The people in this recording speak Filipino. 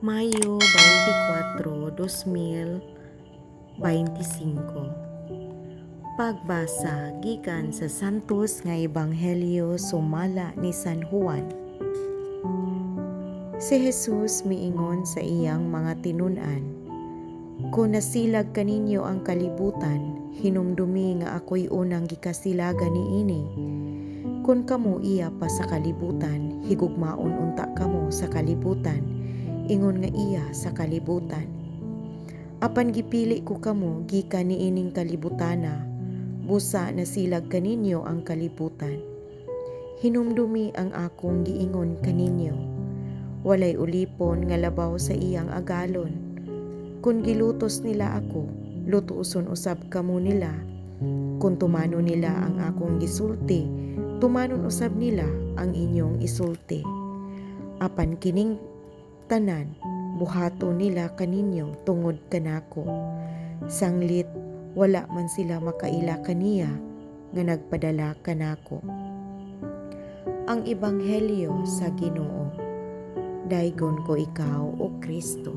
Mayo 24, 2025 Pagbasa gikan sa Santos nga Ebanghelyo sumala ni San Juan. Si Jesus miingon sa iyang mga tinunan Kung nasilag kaninyo ang kalibutan hinumdumi nga ako'y unang gikasilagan niini Kun kamo iya pa sa kalibutan higugmaon unta kamo sa kalibutan ingon nga iya sa kalibutan. Apan gipili ko kamo gikan niining kalibutana, busa na silag kaninyo ang kalibutan. Hinumdumi ang akong giingon kaninyo. Walay ulipon nga labaw sa iyang agalon. Kung gilutos nila ako, lutuson usab kamo nila. Kung tumano nila ang akong gisulti, tumanon usab nila ang inyong isulti. Apan kining tanan buhato nila kaninyo tungod kanako. Sanglit wala man sila makaila kaniya nga nagpadala kanako. Ang ebanghelyo sa Ginoo daygon ko ikaw o Kristo